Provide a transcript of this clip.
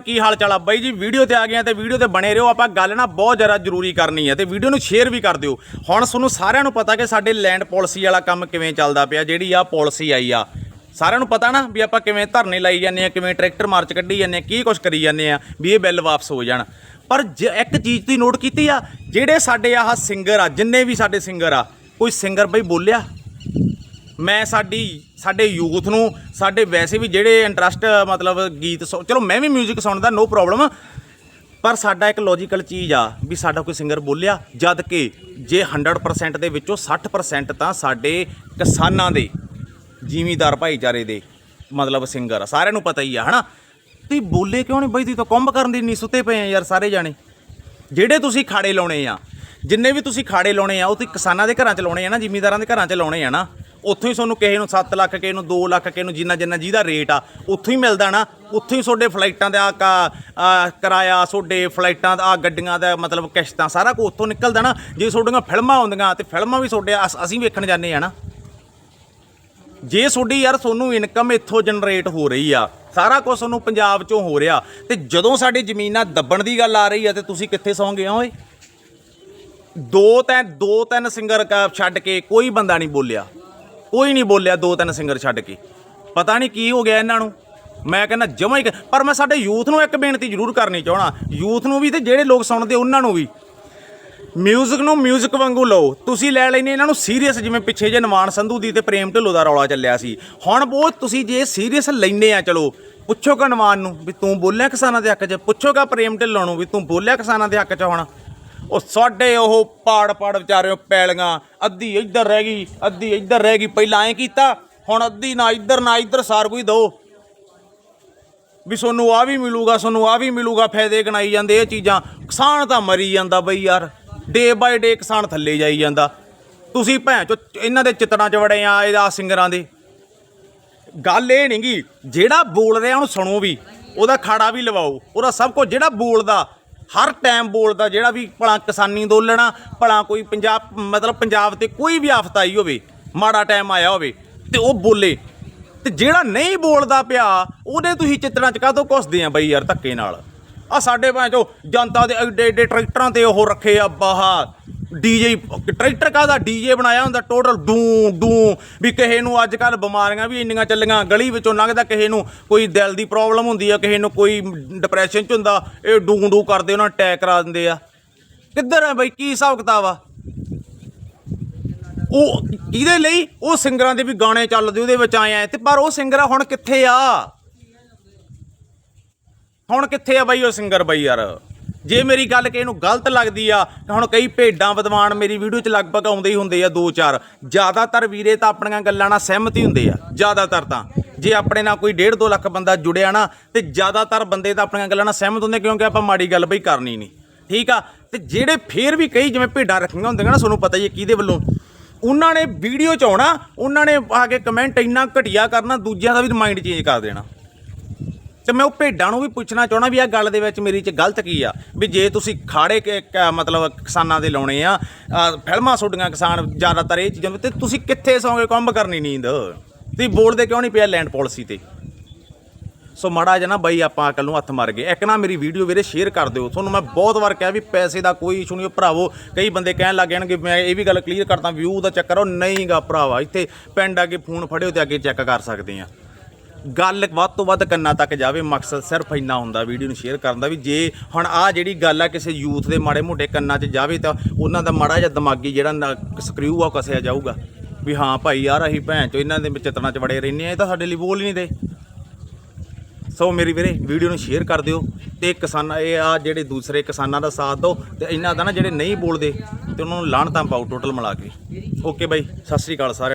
ਕੀ ਹਾਲ ਚਾਲ ਆ? ਬਾਈ ਜੀ, ਵੀਡੀਓ ਤੇ ਆ ਗਏ ਆ ਤੇ ਵੀਡੀਓ ਤੇ ਬਣੇ ਰਹੋ। ਆਪਾਂ ਗੱਲ ਨਾ ਬਹੁਤ ਜ਼ਿਆਦਾ ਜ਼ਰੂਰੀ ਕਰਨੀ ਹੈ ਤੇ ਵੀਡੀਓ ਨੂੰ ਸ਼ੇਅਰ ਵੀ ਕਰ ਦਿਓ। ਹੁਣ ਤੁਹਾਨੂੰ ਸਾਰਿਆਂ ਨੂੰ ਪਤਾ ਕਿ ਸਾਡੇ ਲੈਂਡ ਪਾਲਿਸੀ ਵਾਲਾ ਕੰਮ ਕਿਵੇਂ ਚੱਲਦਾ ਪਿਆ, ਜਿਹੜੀ ਆ ਪਾਲਿਸੀ ਆਈ ਆ। ਸਾਰਿਆਂ ਨੂੰ ਪਤਾ ਨਾ ਵੀ ਆਪਾਂ ਕਿਵੇਂ ਧਰਨੇ ਲਾਈ ਜਾਂਦੇ ਆ, ਕਿਵੇਂ ਟਰੈਕਟਰ ਮਾਰਚ ਕੱਢੀ ਜਾਂਦੇ ਆ, ਕੀ ਕੁਛ ਕਰੀ ਜਾਂਦੇ ਆ, ਵੀ ਇਹ ਬਿੱਲ ਵਾਪਸ ਹੋ ਜਾਣ। ਪਰ ਜ- ਇੱਕ ਚੀਜ਼ ਦੀ ਨੋਟ ਕੀਤੀ ਆ, ਜਿਹੜੇ ਸਾਡੇ ਆਹ ਸਿੰਗਰ ਆ, ਜਿੰਨੇ ਵੀ ਸਾਡੇ ਸਿੰਗਰ ਆ, ਕੋਈ ਸਿੰਗਰ ਬਈ ਬੋਲਿਆ? ਮੈਂ ਸਾਡੀ, ਸਾਡੇ ਯੂਥ ਨੂੰ, ਸਾਡੇ ਵੈਸੇ ਵੀ ਜਿਹੜੇ ਇੰਟਰਸਟ ਮਤਲਬ ਗੀਤ ਸੁਣ- ਚਲੋ ਮੈਂ ਵੀ 뮤직 ਸੁਣਦਾ ਨੋ ਪ੍ਰੋਬਲਮ ਪਰ ਸਾਡਾ ਇੱਕ ਲੌਜੀਕਲ ਚੀਜ਼ ਆ, ਵੀ ਸਾਡਾ ਕੋਈ ਸਿੰਗਰ ਬੋਲਿਆ, ਜਦ ਕਿ ਜੇ 100% ਦੇ ਵਿੱਚੋਂ 60% ਤਾਂ ਸਾਡੇ ਕਿਸਾਨਾਂ ਦੇ, ਜ਼ਿਮੀਦਾਰ ਭਾਈਚਾਰੇ ਦੇ, ਮਤਲਬ ਸਿੰਗਰ ਆ। ਸਾਰਿਆਂ ਨੂੰ ਪਤਾ ਹੀ ਆ, ਹਨਾ? ਤੁਸੀਂ ਬੋਲੇ ਕਿਉਂ ਨਹੀਂ ਬਈ, ਤੁਸੀਂ ਤਾਂ ਕੁੰਭ ਕਰਨ ਦੀ ਨਹੀਂ ਸੁੱਤੇ ਪਏ ਆ ਯਾਰ ਸਾਰੇ ਜਾਣੇ। ਜਿਹੜੇ ਤੁਸੀਂ ਖਾੜੇ ਲਾਉਣੇ ਆ, ਜਿੰਨੇ ਵੀ ਤੁਸੀਂ ਖਾੜੇ ਲਾਉਣੇ ਆ, ਉਹ ਤੁਸੀਂ ਕਿਸਾਨਾਂ ਦੇ ਘਰਾਂ ਚ ਲਾਉਣੇ ਆ ਨਾ, ਜ਼ਿਮੀਦਾਰਾਂ ਦੇ ਘਰਾਂ ਚ ਲਾਉਣੇ ਆ ਨਾ। ਉੱਥੋਂ ਹੀ ਤੁਹਾਨੂੰ ਕਿਸੇ ਨੂੰ 7 ਲੱਖ ਕਿਸੇ ਨੂੰ 2 ਲੱਖ ਕਿਸੇ ਨੂੰ ਜਿੰਨਾ ਜਿੰਨਾ ਜਿਹਦਾ ਰੇਟ ਆ ਉੱਥੋਂ ਹੀ ਮਿਲਦਾ ਨਾ। ਉੱਥੋਂ ਹੀ ਤੁਹਾਡੇ ਫਲਾਈਟਾਂ ਦਾ ਕਾ ਆ, ਕਿਰਾਇਆ ਤੁਹਾਡੇ ਫਲਾਈਟਾਂ ਦਾ ਆ ਗੱਡੀਆਂ ਦਾ ਮਤਲਬ ਕਿਸ਼ਤਾਂ ਸਾਰਾ ਕੁਝ ਉੱਥੋਂ ਨਿਕਲਦਾ ਨਾ। ਜੇ ਤੁਹਾਡੀਆਂ ਫਿਲਮਾਂ ਆਉਂਦੀਆਂ ਤੇ ਫਿਲਮਾਂ ਵੀ ਤੁਹਾਡੇ ਅਸ- ਅਸੀਂ ਵੇਖਣ ਜਾਂਦੇ ਆ ਨਾ। ਜੇ ਤੁਹਾਡੀ ਯਾਰ ਤੁਹਾਨੂੰ ਇਨਕਮ ਇੱਥੋਂ ਜਨਰੇਟ ਹੋ ਰਹੀ ਆ ਸਾਰਾ ਕੁਝ ਤੁਹਾਨੂੰ ਪੰਜਾਬ ਚੋਂ ਹੋ ਰਿਹਾ ਤੇ ਜਦੋਂ ਸਾਡੀ ਜ਼ਮੀਨਾਂ ਦੱਬਣ ਦੀ ਗੱਲ ਆ ਰਹੀ ਆ ਤੇ ਤੁਸੀਂ ਕਿੱਥੇ ਸੌਂਗੇ ਓਏ? ਦੋ ਤਿੰਨ ਦੋ ਤਿੰਨ ਸਿੰਗਰ ਕਾ ਛੱਡ ਕੇ ਕੋਈ ਬੰਦਾ ਨਹੀਂ ਬੋਲਿਆ। ਕੋਈ ਨਹੀਂ ਬੋਲਿਆ ਦੋ ਤਿੰਨ ਸਿੰਗਰ ਛੱਡ ਕੇ। ਪਤਾ ਨਹੀਂ ਕੀ ਹੋ ਗਿਆ ਇਹਨਾਂ ਨੂੰ। ਮੈਂ ਕਹਿੰਦਾ ਜਮਾ ਹੀ ਪਰ ਮੈਂ ਸਾਡੇ ਯੂਥ ਨੂੰ ਇੱਕ ਬੇਨਤੀ ਜ਼ਰੂਰ ਕਰਨੀ ਚਾਹਣਾ ਯੂਥ ਨੂੰ ਵੀ ਤੇ ਜਿਹੜੇ ਲੋਕ ਸੁਣਦੇ ਉਹਨਾਂ ਨੂੰ ਵੀ। ਮਿਊਜ਼ਿਕ ਨੂੰ ਮਿਊਜ਼ਿਕ ਵਾਂਗੂ ਲਓ। ਤੁਸੀਂ ਲੈ ਲੈਨੇ ਇਹਨਾਂ ਨੂੰ ਸੀਰੀਅਸ ਜਿਵੇਂ ਪਿੱਛੇ ਜੇ ਨਵਾਨ ਸੰਧੂ ਦੀ ਤੇ ਪ੍ਰੇਮ ਢਿੱਲੋਂ ਦਾ ਰੌਲਾ ਚੱਲਿਆ ਸੀ। ਹੁਣ ਉਹ ਤੁਸੀਂ ਜੇ ਸੀਰੀਅਸ ਲੈਨੇ ਆ, ਚਲੋ ਪੁੱਛੋਗਾ ਨਿਮਾਨ ਨੂੰ ਵੀ ਤੂੰ ਬੋਲਿਆ ਕਿਸਾਨਾਂ ਦੇ ਹੱਕ 'ਚ? ਪੁੱਛੋਗਾ ਪ੍ਰੇਮ ਢਿੱਲੋਂ ਨੂੰ ਵੀ ਤੂੰ ਬੋਲਿਆ ਕਿਸਾਨਾਂ ਦੇ ਹੱਕ 'ਚ ਹੁਣ? ਉਹ ਸਾਡੇ ਉਹ ਪਾੜ ਪਾੜ ਵਿਚਾਰਿਓ ਪੈਲੀਆਂ, ਅੱਧੀ ਇੱਧਰ ਰਹਿ ਗਈ, ਅੱਧੀ ਇੱਧਰ ਰਹਿ ਗਈ, ਪਹਿਲਾਂ ਐਂ ਕੀਤਾ, ਹੁਣ ਅੱਧੀ ਨਾ ਇੱਧਰ ਨਾ ਇੱਧਰ ਸਾਰ ਕੋਈ ਦੋ। ਵੀ ਤੁਹਾਨੂੰ ਆ ਵੀ ਮਿਲੂਗਾ ਤੁਹਾਨੂੰ ਆ ਵੀ ਮਿਲੂਗਾ, ਫਾਇਦੇ ਗਣਾਈ ਜਾਂਦੇ ਇਹ ਚੀਜ਼ਾਂ। ਕਿਸਾਨ ਤਾਂ ਮਰੀ ਜਾਂਦਾ ਬਈ ਯਾਰ, ਡੇ ਬਾਈ ਡੇ ਕਿਸਾਨ ਥੱਲੇ ਜਾਈ ਜਾਂਦਾ। ਤੁਸੀਂ ਭੈਣ ਚੋ, ਇਹਨਾਂ ਦੇ ਚਿੱਤੜਾਂ 'ਚ ਵੜੇ ਆ, ਇਹਦਾ ਸਿੰਗਰਾਂ ਦੇ। ਗੱਲ ਇਹ ਨਹੀਂਗੀ ਜਿਹੜਾ ਬੋਲ ਰਿਹਾ ਉਹਨੂੰ ਸੁਣੋ ਵੀ, ਉਹਦਾ ਖਾੜਾ ਵੀ ਲਵਾਓ, ਉਹਦਾ ਸਭ ਕੁਝ ਜਿਹੜਾ ਬੋਲਦਾ ਹਰ ਟਾਈਮ ਬੋਲਦਾ ਜਿਹੜਾ ਵੀ ਭਲਾ ਕਿਸਾਨੀ ਅੰਦੋਲਨ ਆ, ਭਲਾ ਕੋਈ ਪੰਜਾਬ, ਮਤਲਬ ਪੰਜਾਬ ਤੇ ਕੋਈ ਵੀ ਆਫਤ ਆਈ ਹੋਵੇ, ਮਾੜਾ ਟਾਈਮ ਆਇਆ ਹੋਵੇ, ਤੇ ਉਹ ਬੋਲੇ। ਤੇ ਜਿਹੜਾ ਨਹੀਂ ਬੋਲਦਾ ਪਿਆ ਉਹਨੇ ਤੁਸੀਂ ਚਿੱਤਰਾਂ ਚ ਕਾਹਤੋਂ ਘੁਸਦੇ ਆ ਬਈ ਯਾਰ ਧੱਕੇ ਨਾਲ? ਆ ਸਾਡੇ ਭਾਂ ਚੋ ਜਨਤਾ ਦੇ ਐਡੇ ਐਡੇ ਟਰੈਕਟਰਾਂ ਤੇ ਉਹ ਰੱਖੇ ਆ ਬਾਹਾ ਡੀਜੇ ਟਰੈਕਟਰ ਕਾਹਦਾ ਡੀਜੇ ਬਣਾਇਆ ਹੁੰਦਾ? ਟੋਟਲ ਡੂ ਡੂ ਵੀ ਕਿਸੇ ਨੂੰ ਅੱਜ ਕੱਲ ਬਿਮਾਰੀਆਂ ਵੀ ਇੰਨੀਆਂ ਚੱਲੀਆਂ, ਗਲੀ ਵਿੱਚੋਂ ਲੰਘਦਾ ਕਿਸੇ ਨੂੰ ਕੋਈ ਦਿਲ ਦੀ ਪ੍ਰੋਬਲਮ ਹੁੰਦੀ ਆ, ਕਿਸੇ ਨੂੰ ਕੋਈ ਡਿਪਰੈਸ਼ਨ ਚ ਹੁੰਦਾ, ਇਹ ਡੂ ਡੂ ਕਰਦੇ, ਉਹਨਾਂ ਨੂੰ ਅਟੈਕ ਕਰਾ ਦਿੰਦੇ ਆ। ਕਿੱਧਰ ਆ ਬਈ? ਕੀ ਹਿਸਾਬ ਕਿਤਾਬ ਆ? ਉਹ ਇਹਦੇ ਲਈ? ਉਹ ਸਿੰਗਰਾਂ ਦੇ ਵੀ ਗਾਣੇ ਚੱਲਦੇ ਉਹਦੇ ਵਿੱਚ ਆਏ ਆ। ਤੇ ਪਰ ਉਹ ਸਿੰਗਰ ਆ, ਹੁਣ ਕਿੱਥੇ ਆ? ਹੁਣ ਕਿੱਥੇ ਆ ਬਾਈ ਉਹ ਸਿੰਗਰ ਬਾਈ ਯਾਰ? ਜੇ ਮੇਰੀ ਗੱਲ ਕਿਸੇ ਨੂੰ ਗਲਤ ਲੱਗਦੀ ਆ, ਤਾਂ ਹੁਣ ਕਈ ਭੇਡਾਂ ਵਿਦਵਾਨ ਮੇਰੀ ਵੀਡੀਓ 'ਚ ਲਗਭਗ ਆਉਂਦੇ ਹੀ ਹੁੰਦੇ ਆ ਦੋ ਚਾਰ। ਜ਼ਿਆਦਾਤਰ ਵੀਰੇ ਤਾਂ ਆਪਣੀਆਂ ਗੱਲਾਂ ਨਾਲ ਸਹਿਮਤ ਹੀ ਹੁੰਦੇ ਆ, ਜ਼ਿਆਦਾਤਰ ਤਾਂ। ਜੇ ਆਪਣੇ ਨਾਲ ਕੋਈ 1.5 2 ਲੱਖ ਬੰਦਾ ਜੁੜਿਆ ਨਾ, ਤੇ ਜ਼ਿਆਦਾਤਰ ਬੰਦੇ ਤਾਂ ਆਪਣੀਆਂ ਗੱਲਾਂ ਨਾਲ ਸਹਿਮਤ ਹੁੰਦੇ, ਕਿਉਂਕਿ ਆਪਾਂ ਮਾੜੀ ਗੱਲ ਬਈ ਕਰਨੀ ਨਹੀਂ। ਠੀਕ ਆ? ਤੇ ਜਿਹੜੇ ਫੇਰ ਵੀ ਕਈ ਜਿਵੇਂ ਭੇਡਾਂ ਰੱਖੀਆਂ ਹੁੰਦੀਆਂ ਨਾ, ਤੁਹਾਨੂੰ ਪਤਾ ਹੀ ਹੈ ਕਿਹਦੇ ਵੱਲੋਂ? ਉਹਨਾਂ ਨੇ ਵੀਡੀਓ 'ਚ ਆਉਣਾ, ਉਹਨਾਂ ਨੇ ਆ ਕੇ ਕਮੈਂਟ ਇੰਨਾ ਘਟੀਆ ਕਰਨਾ, ਦੂਜਿਆਂ ਦਾ ਵੀ ਮਾਈਂਡ ਚੇਂਜ ਕਰ ਦੇਣਾ। ਤੇ ਮੈਂ ਉਹ ਭੇਡਾਂ ਨੂੰ ਵੀ ਪੁੱਛਣਾ ਚਾਹਣਾ ਵੀ ਆ ਗੱਲ ਦੇ ਵਿੱਚ ਮੇਰੀ ਚ ਗਲਤ ਕੀ ਆ? ਵੀ ਜੇ ਤੁਸੀਂ ਖਾੜੇ ਕ- ਮਤਲਬ ਕਿਸਾਨਾਂ ਦੇ ਲਾਉਣੇ ਆ ਅ, ਫਿਲਮਾਂ ਛੋਡੀਆਂ ਕਿਸਾਨ ਜ਼ਿਆਦਾਤਰ ਇਹ ਚੀਜ਼ਾਂ ਤੇ ਤੁਸੀਂ ਕਿੱਥੇ ਸੌਂਗੇ ਕੰਮ ਕਰਨੀ ਨੀਂਦ? ਤੁਸੀਂ ਬੋਲਦੇ ਕਿਉਂ ਨਹੀਂ ਪਿਆ ਲੈਂਡ ਪਾਲਿਸੀ ਤੇ? ਸੋ ਮਾੜਾ ਜਿਹਾ ਨਾ ਬਾਈ ਆਪਾਂ ਅਕਲ ਨੂੰ ਹੱਥ ਮਾਰ ਗਏ। ਇੱਕ ਨਾ ਮੇਰੀ ਵੀਡੀਓ ਵੀਰੇ ਸ਼ੇਅਰ ਕਰ ਦਿਓ। ਤੁਹਾਨੂੰ ਮੈਂ ਬਹੁਤ ਵਾਰ ਕਿਹਾ ਵੀ ਪੈਸੇ ਦਾ ਕੋਈ ਇਸ਼ੂ ਨਹੀਂ ਭਰਾਵੋ ਕਈ ਬੰਦੇ ਕਹਿਣ ਲੱਗ ਜਾਣਗੇ ਮੈਂ ਇਹ ਵੀ ਗੱਲ ਕਲੀਅਰ ਕਰਦਾ ਵਿਊ ਦਾ ਚੱਕਰ ਉਹ ਨਹੀਂਗਾ ਭਰਾਵਾ। ਇੱਥੇ ਪਿੰਡ ਆ ਕੇ ਫੋਨ ਫੜਿਓ ਤੇ ਅੱਗੇ ਚੈੱਕ ਕਰ ਸਕਦੇ ਆ। ਗੱਲ ਵੱਧ ਤੋਂ ਵੱਧ ਕੰਨਾਂ ਤੱਕ ਜਾਵੇ, ਮਕਸਦ ਸਿਰਫ ਇੰਨਾ ਹੁੰਦਾ ਵੀਡੀਓ ਨੂੰ ਸ਼ੇਅਰ ਕਰਨ ਦਾ ਵੀ ਜੇ ਹੁਣ ਆ ਜਿਹੜੀ ਗੱਲ ਆ ਕਿਸੇ ਯੂਥ ਦੇ ਮਾੜੇ ਮੋਟੇ ਕੰਨਾਂ 'ਚ ਜਾਵੇ ਤਾਂ ਉਹਨਾਂ ਦਾ ਮਾੜਾ ਜਿਹਾ ਦਿਮਾਗੀ ਜਿਹੜਾ ਸਕਰੂ ਆ ਉਹ ਕਸਿਆ ਜਾਊਗਾ। ਵੀ ਹਾਂ ਭਾਈ ਯਾਰ ਅਸੀਂ ਭੈਣ ਚੋ ਇਹਨਾਂ ਦੇ ਵਿੱਚ ਚਤਨਾ 'ਚ ਵੜੇ ਰਹਿੰਦੇ ਆ, ਇਹ ਤਾਂ ਸਾਡੇ ਲਈ ਬੋਲ ਹੀ ਨਹੀਂ ਦੇ। ਸੋ ਮੇਰੀ ਵੀਰੇ, ਵੀਡੀਓ ਨੂੰ ਸ਼ੇਅਰ ਕਰ ਦਿਓ ਤੇ ਕਿਸਾਨਾਂ ਇਹ ਆ ਜਿਹੜੇ ਦੂਸਰੇ ਕਿਸਾਨਾਂ ਦਾ ਸਾਥ ਦਿਓ ਤੇ ਇਹਨਾਂ ਦਾ ਨਾ ਜਿਹੜੇ ਨਹੀਂ ਬੋਲਦੇ ਤੇ ਉਹਨਾਂ ਨੂੰ ਲਾਹਣ ਤਾਂ ਪਾਓ ਟੋਟਲ ਮਿਲਾ ਕੇ। ਓਕੇ ਬਾਈ, ਸਤਿ ਸ੍ਰੀ ਅਕਾਲ ਸਾਰੇ